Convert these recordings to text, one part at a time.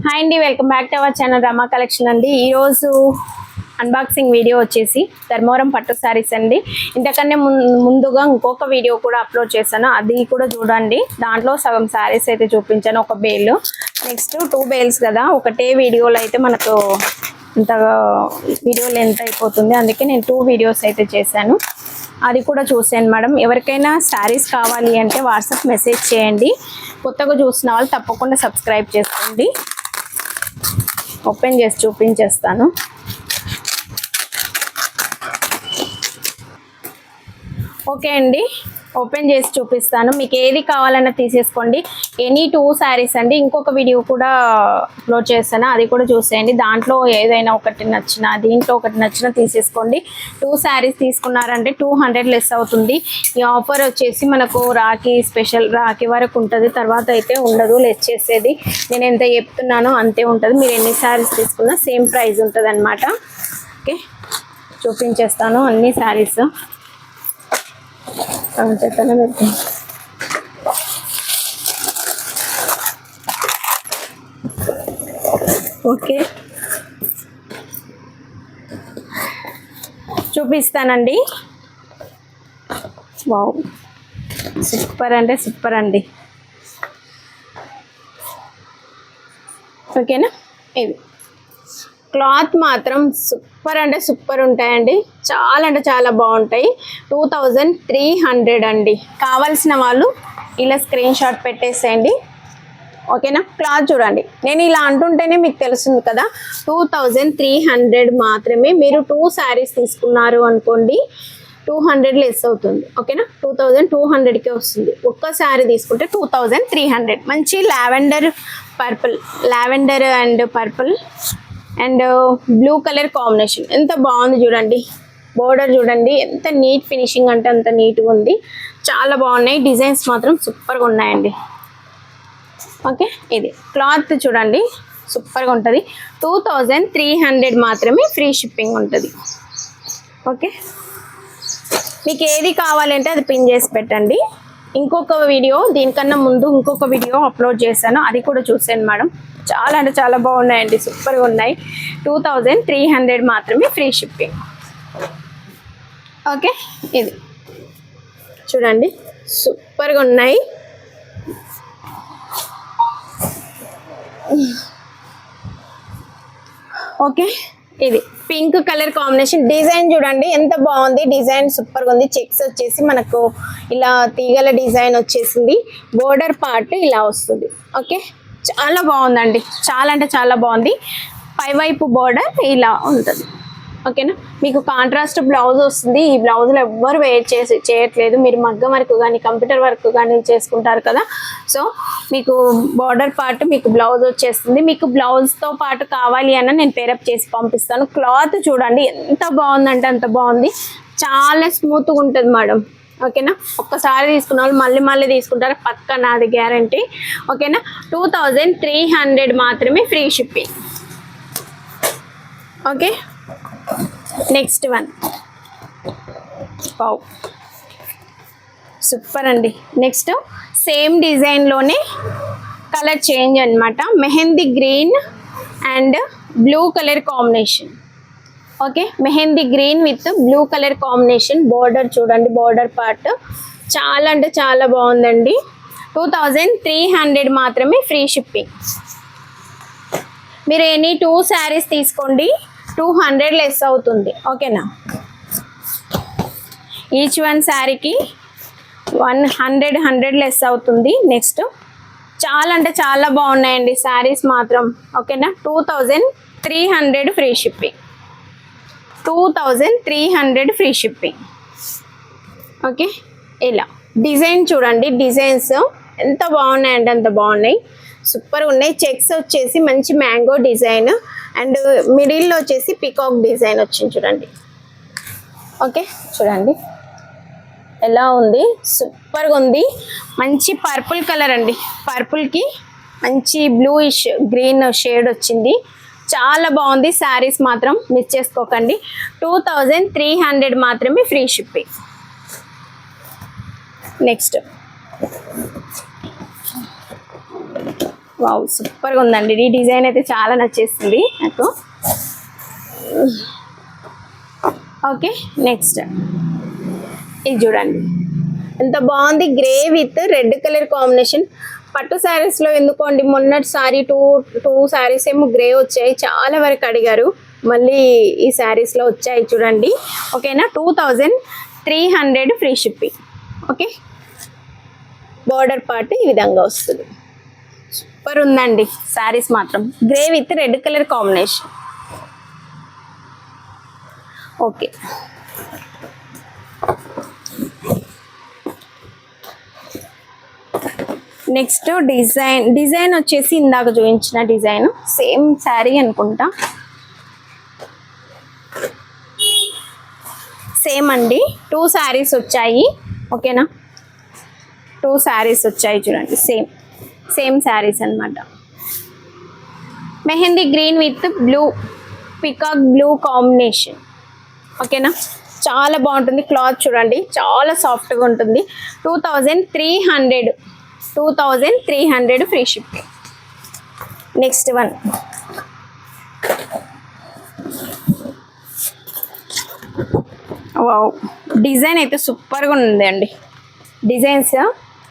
Hi అండి welcome back to our channel Rama collection అండి. ఈరోజు అన్బాక్సింగ్ వీడియో వచ్చేసి ధర్మవరం పట్టు శారీస్ అండి. ఇంతకన్నా ముందుగా ఇంకొక వీడియో కూడా అప్లోడ్ చేశాను. అది కూడా చూడండి. దాంట్లో సగం శారీస్ అయితే చూపించాను ఒక బేల్ నెక్స్ట్ టూ బేల్స్ కదా ఒకటే వీడియోలో అయితే మనకు ఇంత వీడియో లెంత్ అయిపోతుంది. అందుకే నేను టూ వీడియోస్ అయితే చేశాను. అది కూడా చూసాను మేడం. ఎవరికైనా శారీస్ కావాలి అంటే వాట్సాప్ మెసేజ్ చేయండి. కొత్తగా చూసిన వాళ్ళు తప్పకుండా సబ్స్క్రైబ్ చేసుకోండి. ఓపెన్ చేసి చూపించేస్తాను. ఓకే అండి. ఓపెన్ చేసి చూపిస్తాను. మీకు ఏది కావాలన్నా తీసేసుకోండి. ఎనీ టూ శారీస్ అండి. ఇంకొక వీడియో కూడా అప్లోడ్ చేస్తాను. అది కూడా చూసేయండి. దాంట్లో ఏదైనా ఒకటి నచ్చిన దీంట్లో ఒకటి నచ్చిన తీసేసుకోండి. టూ శారీస్ తీసుకున్నారంటే టూ హండ్రెడ్ లెస్ అవుతుంది. ఈ ఆఫర్ వచ్చేసి మనకు రాఖీ స్పెషల్ రాఖీ వరకు ఉంటుంది. తర్వాత అయితే ఉండదు. లెస్ చేసేది. నేను ఎంత చెప్తున్నానో అంతే ఉంటుంది. మీరు ఎన్ని శారీస్ తీసుకున్నా సేమ్ ప్రైస్ ఉంటుంది ఓకే చూపించేస్తాను అన్ని శారీస్ చెత్తనే ఓకే. చూపిస్తానండి. వావ్. సూపర్ అంటే సూపర్ అండి. ఓకేనా? ఇది క్లాత్ మాత్రం సూపర్. సూపర్ అంటే సూపర్ ఉంటాయండి. చాలా అంటే చాలా బాగుంటాయి. టూ థౌజండ్ త్రీ హండ్రెడ్ అండి. కావాల్సిన వాళ్ళు ఇలా స్క్రీన్ షాట్ పెట్టేసేయండి. ఓకేనా? క్లాత్ చూడండి. నేను ఇలా అంటుంటేనే మీకు తెలుస్తుంది కదా. టూ థౌజండ్ త్రీ హండ్రెడ్ మాత్రమే మీరు టూ శారీస్ తీసుకున్నారు అనుకోండి టూ హండ్రెడ్ లెస్ అవుతుంది. ఓకేనా? టూ థౌజండ్ టూ హండ్రెడ్కే వస్తుంది. ఒక్క శారీ తీసుకుంటే టూ థౌజండ్ త్రీ హండ్రెడ్. మంచి lavender purple lavender and purple and blue colour combination ఎంత బాగుంది చూడండి. బోర్డర్ చూడండి. ఎంత నీట్ ఫినిషింగ్ అంటే అంత నీట్గా ఉంది. చాలా బాగున్నాయి. డిజైన్స్ మాత్రం సూపర్గా ఉన్నాయండి. ఓకే ఇది క్లాత్ చూడండి. సూపర్గా ఉంటుంది. టూ థౌజండ్ త్రీ హండ్రెడ్ మాత్రమే ఫ్రీ షిప్పింగ్ ఉంటుంది. ఓకే మీకు ఏది కావాలంటే అది పిన్ చేసి పెట్టండి. ఇంకొక వీడియో దీనికన్నా ముందు ఇంకొక వీడియో అప్లోడ్ చేశాను. అది కూడా చూసాను మేడం చాలా అంటే చాలా బాగున్నాయండి సూపర్గా ఉన్నాయి. టూ థౌజండ్ త్రీ హండ్రెడ్ మాత్రమే ఫ్రీ షిప్పింగ్. ఓకే ఇది. చూడండి సూపర్గా ఉన్నాయి. ఓకే ఇది. పింక్ కలర్ కాంబినేషన్ డిజైన్ చూడండి ఎంత బాగుంది. డిజైన్ సూపర్గా ఉంది. చెక్స్ వచ్చేసి మనకు ఇలా తీగల డిజైన్ వచ్చేసింది. బోర్డర్ పార్ట్ ఇలా వస్తుంది. ఓకే చాలా బాగుందండి. చాలా అంటే చాలా బాగుంది. పైవైపు బోర్డర్ ఇలా ఉంటుంది. ఓకేనా? మీకు కాంట్రాస్ట్ బ్లౌజ్ వస్తుంది. ఈ బ్లౌజ్లో ఎవ్వరు వేర్ చేసి చేయట్లేదు. మీరు మగ్గం వర్క్ కానీ కంప్యూటర్ వర్క్ కానీ చేసుకుంటారు కదా? సో మీకు బార్డర్ పార్ట్ మీకు బ్లౌజ్ వచ్చేస్తుంది. మీకు బ్లౌజ్తో పాటు కావాలి అన్న నేను పేరప్ చేసి పంపిస్తాను. క్లాత్ చూడండి ఎంత బాగుందంటే అంత బాగుంది. చాలా స్మూత్గా ఉంటుంది మేడం ఓకేనా? ఒక్కసారి తీసుకున్న వాళ్ళు మళ్ళీ మళ్ళీ తీసుకుంటారు. పక్క నాది గ్యారంటీ. ఓకేనా? టూ థౌజండ్ త్రీ హండ్రెడ్ మాత్రమే free shipping. Okay? Next one. పావు సూపర్ అండి. నెక్స్ట్ సేమ్ డిజైన్లోనే కలర్ చేంజ్ అనమాట mehndi green and blue colour combination. Okay mehndi green with blue colour combination border చూడండి బార్డర్ పార్ట్ చాలా అంటే చాలా బాగుందండి. టూ థౌజండ్ త్రీ హండ్రెడ్ మాత్రమే ఫ్రీ షిప్పింగ్ మీరు ఎనీ టూ శారీస్ తీసుకోండి. టూ హండ్రెడ్ లెస్ అవుతుంది. ఓకేనా ఈచ్ వన్ శారీకి వన్ హండ్రెడ్ హండ్రెడ్ లెస్ అవుతుంది. నెక్స్ట్ చాలా అంటే చాలా బాగున్నాయండి. శారీస్ మాత్రం. ఓకేనా two thousand three hundred free shipping two thousand three hundred free shipping. Okay? ఇలా. డిజైన్ చూడండి డిజైన్స్. ఎంత బాగున్నాయంటే అంత బాగున్నాయి. సూపర్ ఉన్నాయి. చెక్స్ వచ్చేసి మంచి మ్యాంగో డిజైన్. అండ్ మిడిల్లో వచ్చేసి పికాక్ డిజైన్ వచ్చింది చూడండి. ఓకే? చూడండి. ఎలా ఉంది? సూపర్గా ఉంది. మంచి పర్పుల్ కలర్ అండి. పర్పుల్కి మంచి బ్లూయిష్ గ్రీన్ షేడ్ వచ్చింది. చాలా బాగుంది. శారీస్ మాత్రం మిస్ చేసుకోకండి. టూ థౌజండ్ త్రీ హండ్రెడ్ మాత్రమే ఫ్రీ షిప్పింగ్ నెక్స్ట్ వావ్ సూపర్గా ఉందండి. ఈ డిజైన్ అయితే చాలా నచ్చేసింది నాకు. ఓకే నెక్స్ట్ ఇది చూడండి. ఎంత బాగుంది. Grey with red colour combination పట్టు శారీస్లో ఎందుకోండి మొన్నటి సారీ టూ టూ శారీస్ ఏమో గ్రే వచ్చాయి. చాలా వరకు అడిగారు. మళ్ళీ ఈ శారీస్లో వచ్చాయి చూడండి. ఓకేనా? Two thousand three hundred free shipping okay? Border part ఈ విధంగా వస్తుంది. సూపర్ ఉందండి. శారీస్ మాత్రం. Grey with red colour combination okay. Next design design వచ్చేసి ఇందాక చూపించిన డిజైన్. సేమ్ శారీ అనుకుంటా. సేమ్ అండి. టూ శారీస్ వచ్చాయి. ఓకేనా? టూ శారీస్ వచ్చాయి చూడండి. సేమ్ సేమ్ శారీస్ అన్నమాట. Mehndi green with blue peacock blue combination. ఓకేనా? చాలా బాగుంటుంది. క్లాత్ చూడండి. చాలా సాఫ్ట్గా ఉంటుంది. Two thousand three hundred two thousand three hundred free shipping next one wow design అయితే సూపర్గా ఉంది అండి. డిజైన్స్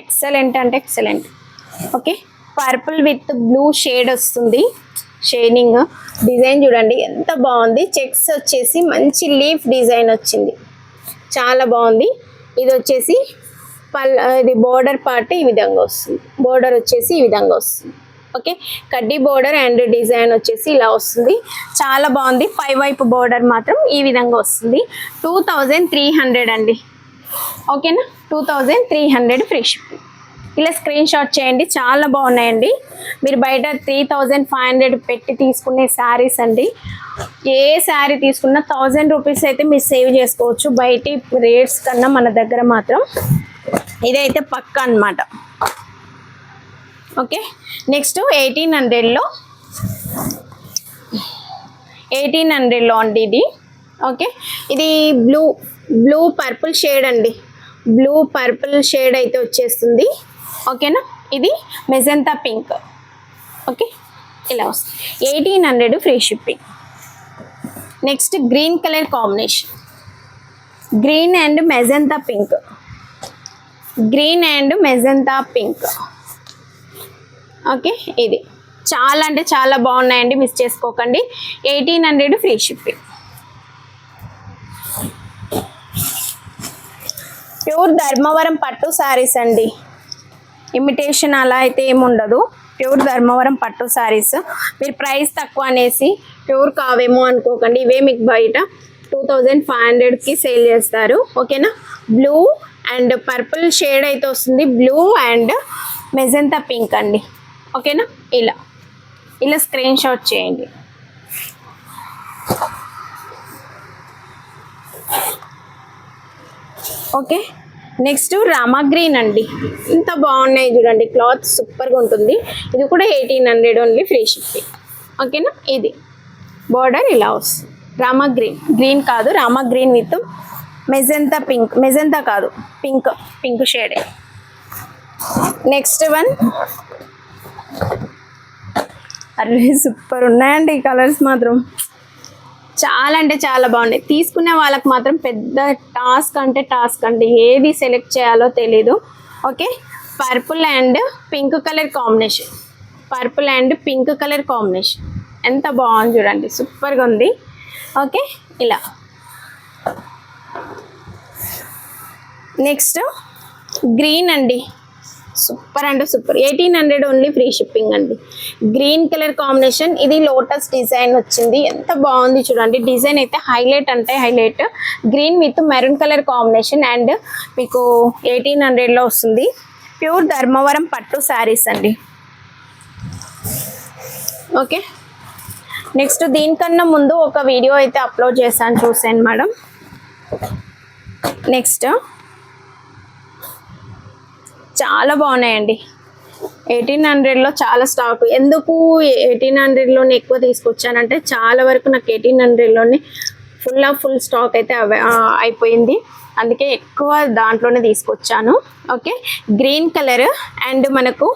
ఎక్సలెంట్ అంటే excellent okay purple with blue shade వస్తుంది. షేడింగ్ డిజైన్ చూడండి ఎంత బాగుంది. చెక్స్ వచ్చేసి మంచి లీఫ్ డిజైన్ వచ్చింది. చాలా బాగుంది. ఇది వచ్చేసి పల్ ఇది బోర్డర్ పార్ట్ ఈ విధంగా వస్తుంది. బోర్డర్ వచ్చేసి ఈ విధంగా వస్తుంది. ఓకే? కడ్డీ బోర్డర్ అండ్ డిజైన్ వచ్చేసి ఇలా వస్తుంది. చాలా బాగుంది. పై వైపు బోర్డర్ మాత్రం ఈ విధంగా వస్తుంది. టూ థౌజండ్ త్రీ హండ్రెడ్ అండి. ఓకేనా? Two thousand three hundred free shipping. ఇలా స్క్రీన్ షాట్ చేయండి. చాలా బాగున్నాయండి. మీరు బయట త్రీ థౌజండ్ ఫైవ్ హండ్రెడ్ పెట్టి తీసుకునే శారీస్ అండి. ఏ శారీ తీసుకున్నా థౌజండ్ రూపీస్ అయితే మీరు సేవ్ చేసుకోవచ్చు. బయట రేట్స్ కన్నా మన దగ్గర మాత్రం ఇదైతే పక్క అన్నమాట. ఓకే? నెక్స్ట్ ఎయిటీన్ హండ్రెడ్లో. ఎయిటీన్ హండ్రెడ్లో అండి ఇది. ఓకే? ఇది బ్లూ బ్లూ పర్పుల్ షేడ్ అండి. బ్లూ పర్పుల్ షేడ్ అయితే వచ్చేస్తుంది. ఓకేనా? ఇది మెజంతా పింక్. ఓకే? ఇలా వస్తుంది. Eighteen hundred free shipping. Next green colour combination. Green and magenta pink. Green and magenta pink okay ఇది. చాలా అంటే చాలా బాగున్నాయండి మిస్ చేసుకోకండి. Eighteen hundred free shipping pure Dharmavaram పట్టు శారీస్ అండి. ఇమిటేషన్ అలా అయితే ఏముండదు ప్యూర్ ధర్మవరం పట్టు శారీస్ మీరు ప్రైస్ తక్కువ అనేసి ప్యూర్ కావేమో అనుకోకండి. ఇవే మీకు బయట టూ థౌజండ్ ఫైవ్ హండ్రెడ్కి సేల్ చేస్తారు. ఓకేనా బ్లూ అండ్ పర్పుల్ షేడ్ అయితే వస్తుంది బ్లూ అండ్ మెజంతా పింక్ అండి. ఓకేనా? ఇలా. ఇలా స్క్రీన్ షాట్ చేయండి. ఓకే? నెక్స్ట్ రామా గ్రీన్ అండి. ఇంత బాగున్నాయి చూడండి క్లాత్ సూపర్గా ఉంటుంది. ఇది కూడా eighteen hundred only free shipping. ఓకేనా? ఇది. బార్డర్ ఇలా వస్తుంది. రామా గ్రీన్. గ్రీన్ కాదు Rama green with magenta pink magenta కాదు పింక్ పింక్ షేడే. Next one. అరే సూపర్ ఉన్నాయండి ఈ కలర్స్ మాత్రం. చాలా అంటే చాలా బాగున్నాయి. తీసుకునే వాళ్ళకి మాత్రం పెద్ద టాస్క్ అంటే టాస్క్ అండి. ఏది సెలెక్ట్ చేయాలో తెలీదు. Okay? Purple and pink colour combination. Purple and pink colour combination. ఎంత బాగుంది చూడండి. సూపర్గా ఉంది. ఓకే? ఇలా. నెక్స్ట్ గ్రీన్ అండి. సూపర్ అంటే super. Eighteen hundred only free shipping అండి. Green colour combination. ఇది లోటస్ డిజైన్ వచ్చింది. ఎంత బాగుంది చూడండి. డిజైన్ అయితే హైలైట్ అంటే highlight. Green with maroon colour combination and మీకు ఎయిటీన్ హండ్రెడ్లో వస్తుంది. ప్యూర్ ధర్మవరం పట్టు శారీస్ అండి. ఓకే. నెక్స్ట్ దీనికన్నా ముందు ఒక వీడియో అయితే అప్లోడ్ చేశాను చూసాను మేడం. నెక్స్ట్ చాలా బాగున్నాయండి. ఎయిటీన్ హండ్రెడ్లో చాలా స్టాక్ ఎందుకు ఎయిటీన్ హండ్రెడ్లోనే ఎక్కువ తీసుకొచ్చానంటే చాలా వరకు నాకు ఎయిటీన్ హండ్రెడ్లోనే ఫుల్ ఆఫ్ ఫుల్ స్టాక్ అయితే అయిపోయింది. అందుకే ఎక్కువ దాంట్లోనే తీసుకొచ్చాను. ఓకే? గ్రీన్ కలర్ అండ్ మనకు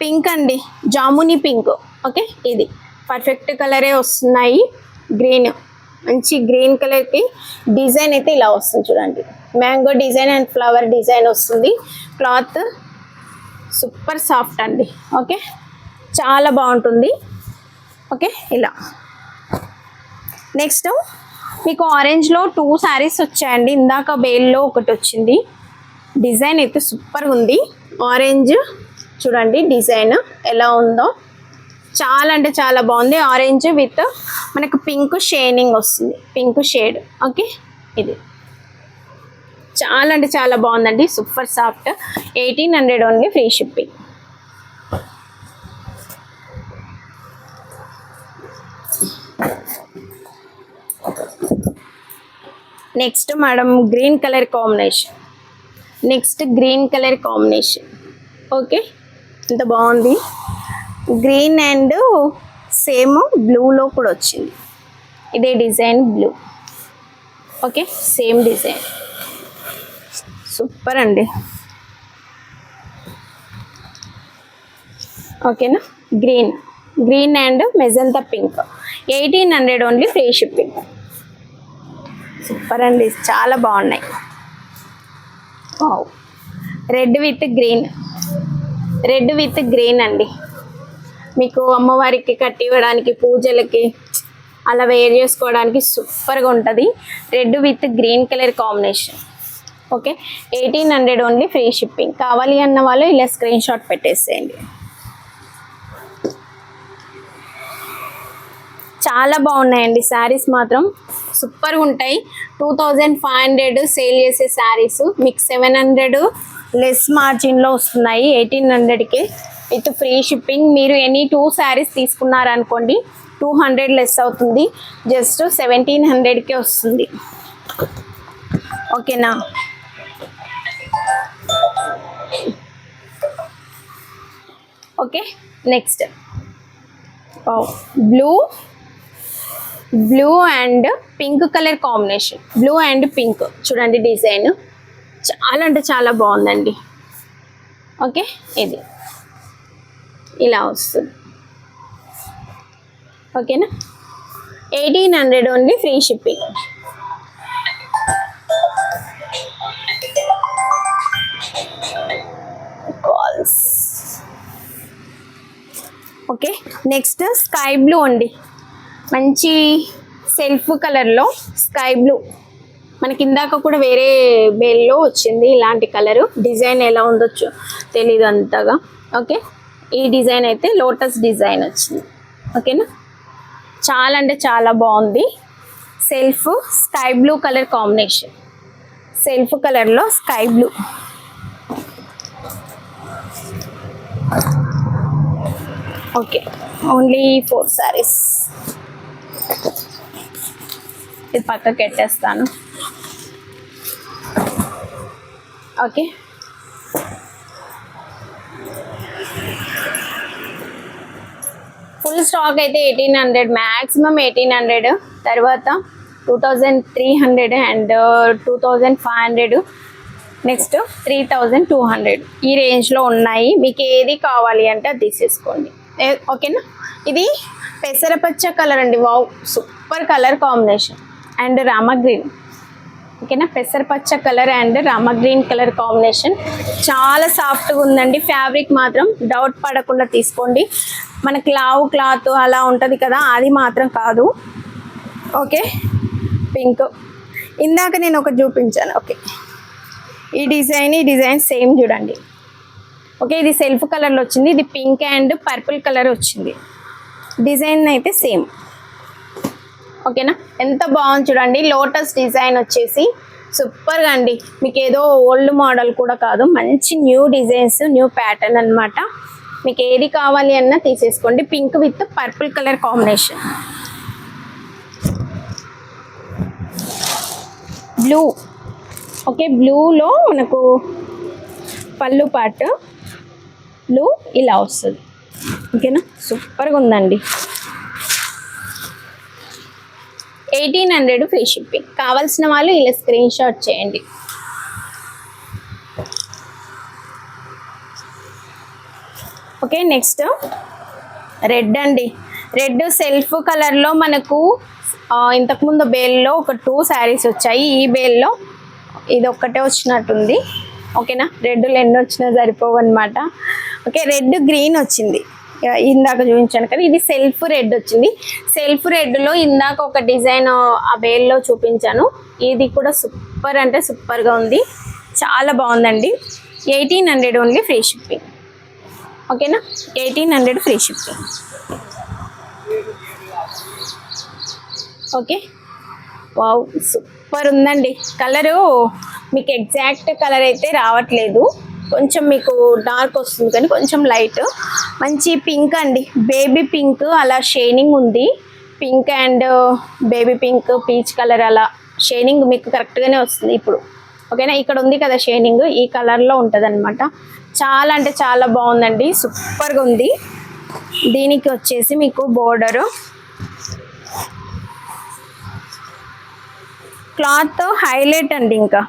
పింక్ అండి. జాముని పింక్. ఓకే? ఇది. పర్ఫెక్ట్ కలరే వస్తున్నాయి. గ్రీన్. మంచి గ్రీన్ కలర్కి డిజైన్ అయితే ఇలా వస్తుంది చూడండి. Mango design and flower design వస్తుంది. క్లాత్ సూపర్ సాఫ్ట్ అండి. ఓకే? చాలా బాగుంటుంది. ఓకే? ఇలా. నెక్స్ట్ మీకు ఆరెంజ్లో టూ శారీస్ వచ్చాయండి. ఇందాక బేల్లో ఒకటి వచ్చింది. డిజైన్ అయితే సూపర్ ఉంది. ఆరెంజ్ చూడండి డిజైన్ ఎలా ఉందో. చాలా అంటే చాలా బాగుంది. ఆరెంజ్ విత్ మనకు పింక్ షేనింగ్ వస్తుంది. Pink shade. ఓకే? ఇది. చాలా అంటే చాలా బాగుందండి. Super soft. Eighteen hundred only free shipping. Next madam green colour combination. Next green colour combination. Okay? ఇంత బాగుంది. గ్రీన్ అండ్ సేమ్ బ్లూలో కూడా వచ్చింది. ఇదే design blue. Okay? Same design. Super అండి ఓకేనా? Green. Green and magenta pink. Eighteen hundred only free shipping. Super అండి చాలా బాగున్నాయి. Red with green. Red with green అండి. మీకు అమ్మవారికి కట్టి ఇవ్వడానికి పూజలకి అలా వేర్ చేసుకోవడానికి సూపర్గా ఉంటుంది. Red with green colour combination. Okay eighteen hundred only free shipping కావాలి అన్న వాళ్ళు ఇలా స్క్రీన్ షాట్ పెట్టేసేయండి. చాలా బాగున్నాయండి శారీస్ మాత్రం. సూపర్గా ఉంటాయి. Two thousand five hundred sale చేసే శారీస్. మీకు సెవెన్ హండ్రెడ్ లెస్ మార్జిన్లో వస్తున్నాయి ఎయిటీన్ హండ్రెడ్కి విత్ ఫ్రీ షిప్పింగ్ మీరు ఎనీ టూ శారీస్ తీసుకున్నారనుకోండి టూ హండ్రెడ్ లెస్ అవుతుంది. జస్ట్ సెవెంటీన్ హండ్రెడ్కే వస్తుంది. ఓకేనా okay next blue blue and pink colour combination blue and pink చూడండి డిజైన్. చాలా అంటే చాలా బాగుందండి. ఓకే ఇది. ఇలా వస్తుంది. ఓకేనా eighteen hundred only free shipping calls okay next sky blue అండి. మంచి సెల్ఫ్ కలర్లో స్కై బ్లూ మనకి ఇందాక కూడా వేరే బేల్లో వచ్చింది ఇలాంటి కలరు డిజైన్ ఎలా ఉండొచ్చు తెలీదు అంతగా. ఓకే ఈ డిజైన్ అయితే లోటస్ డిజైన్ వచ్చింది. ఓకేనా చాలా అంటే చాలా బాగుంది. Self sky blue colour combination self కలర్లో sky blue okay. Only four sarees ఇది పక్కకి పెట్టేస్తాను. ఓకే. ఫుల్ స్టాక్ అయితే eighteen hundred maximum eighteen hundred తర్వాత two thousand three hundred and two thousand five hundred next three thousand two hundred ఈ రేంజ్లో ఉన్నాయి. మీకు ఏది కావాలి అంటే అది తీసేసుకోండి. ఓకేనా? ఇది పెసరపచ్చ కలర్ అండి. Wow super colour combination and Rama green ఓకేనా? పెసరపచ్చ colour and Rama green colour combination చాలా సాఫ్ట్గా ఉందండి. ఫ్యాబ్రిక్ మాత్రం డౌట్ పడకుండా తీసుకోండి. మనకి లావు క్లాత్ అలా ఉంటుంది కదా అది మాత్రం కాదు. ఓకే? పింక్ ఇందాక నేను ఒకటి చూపించాను. ఓకే ఈ డిజైన్ ఈ డిజైన్ సేమ్ చూడండి. ఓకే ఇది సెల్ఫ్ కలర్లో వచ్చింది. ఇది పింక్ అండ్ పర్పుల్ కలర్ వచ్చింది. డిజైన్ అయితే సేమ్. ఓకేనా ఎంత బాగుంది చూడండి. లోటస్ డిజైన్ వచ్చేసి సూపర్గా అండి. మీకు ఏదో ఓల్డ్ మోడల్ కూడా కాదు. మంచి న్యూ డిజైన్స్ న్యూ ప్యాటర్న్ అన్నమాట. మీకు ఏది కావాలి అన్నా తీసేసుకోండి. Pink with purple colour combination. Blue. Okay బ్లూలో మనకు పళ్ళు పాటు బ్లూ ఇలా వస్తుంది. ఓకేనా? సూపర్గా ఉందండి. Eighteen hundred free shipping. కావాల్సిన వాళ్ళు ఇలా స్క్రీన్ షాట్ చేయండి. Okay next. రెడ్ అండి. రెడ్ సెల్ఫ్ కలర్లో మనకు ఇంతకుముందు బేల్లో ఒక టూ శారీస్ వచ్చాయి. ఈ బేల్లో ఇది ఒక్కటే వచ్చినట్టుంది. ఓకేనా? రెడ్లు ఎన్ని వచ్చినా సరిపోవు అనమాట ఓకే రెడ్ గ్రీన్ వచ్చింది. ఇందాక చూపించాను కదా ఇది సెల్ఫ్ రెడ్ వచ్చింది. సెల్ఫ్ రెడ్లో ఇందాక ఒక డిజైన్ ఆ వేల్లో చూపించాను. ఇది కూడా సూపర్ అంటే సూపర్గా ఉంది. చాలా బాగుందండి. Eighteen hundred only free shipping. ఓకేనా? Eighteen hundred free shipping. Okay? Wow super super ఉందండి. కలరు మీకు ఎగ్జాక్ట్ కలర్ అయితే రావట్లేదు. కొంచెం మీకు డార్క్ వస్తుంది కానీ కొంచెం లైట్. మంచి పింక్ అండి. బేబీ పింక్ అలా షేనింగ్ ఉంది. Pink and baby pink peach colour అలా షేనింగ్ మీకు కరెక్ట్గానే వస్తుంది ఇప్పుడు. ఓకేనా? ఇక్కడ ఉంది కదా షేనింగ్. ఈ కలర్లో ఉంటుంది చాలా అంటే చాలా బాగుందండి. సూపర్గా ఉంది. దీనికి వచ్చేసి మీకు బోర్డరు. క్లాత్ హైలైట్ అండి ఇంకా.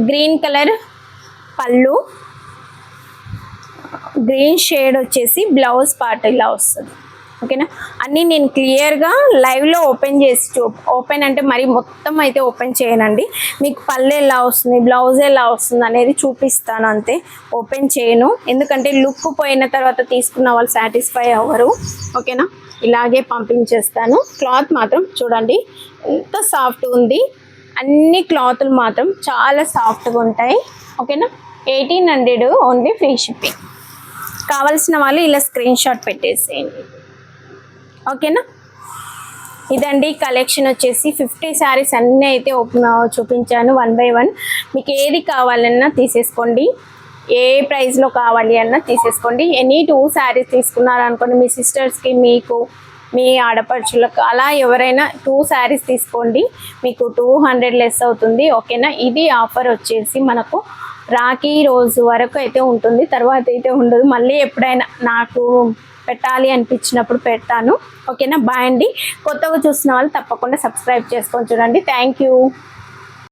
గ్రీన్ కలర్ పళ్ళు. గ్రీన్ షేడ్ వచ్చేసి బ్లౌజ్ పార్ట్ ఇలా వస్తుంది. ఓకేనా? అన్నీ నేను క్లియర్గా లైవ్లో ఓపెన్ చేసి చూ ఓపెన్ అంటే మరి మొత్తం అయితే ఓపెన్ చేయనండి. మీకు పళ్ళు ఎలా వస్తుంది బ్లౌజ్ ఎలా వస్తుంది అనేది చూపిస్తాను అంతే. ఓపెన్ చేయను. ఎందుకంటే లుక్ పోయిన తర్వాత తీసుకున్న వాళ్ళు సాటిస్ఫై అవ్వరు. ఓకేనా? ఇలాగే పంపించేస్తాను. క్లాత్ మాత్రం చూడండి. ఎంత సాఫ్ట్ ఉంది. అన్ని క్లాతులు మాత్రం చాలా సాఫ్ట్గా ఉంటాయి. ఓకేనా eighteen hundred only free shipping కావాల్సిన వాళ్ళు ఇలా స్క్రీన్ షాట్ పెట్టేసేయండి. ఓకేనా ఇదండి కలెక్షన్ వచ్చేసి ఫిఫ్టీ శారీస్ అన్నీ అయితే ఓపెన్ చూపించాను వన్ బై వన్ మీకు ఏది కావాలన్నా తీసేసుకోండి. ఏ ప్రైస్లో కావాలి అన్నా తీసేసుకోండి. ఎనీ టూ శారీస్ తీసుకున్నారనుకోండి మీ సిస్టర్స్కి మీకు మీ ఆడపడుచులకు అలా ఎవరైనా టూ శారీస్ తీసుకోండి. మీకు టూ హండ్రెడ్ లెస్ అవుతుంది. ఓకేనా? ఇది ఆఫర్ వచ్చేసి మనకు రాఖీ రోజు వరకు అయితే ఉంటుంది. తర్వాత అయితే ఉండదు. మళ్ళీ ఎప్పుడైనా నాకు పెట్టాలి అనిపించినప్పుడు పెడతాను. ఓకేనా? బాయ్ అండి. కొత్తగా చూసిన వాళ్ళు తప్పకుండా సబ్స్క్రైబ్ చేసుకొని చూడండి. Thank you.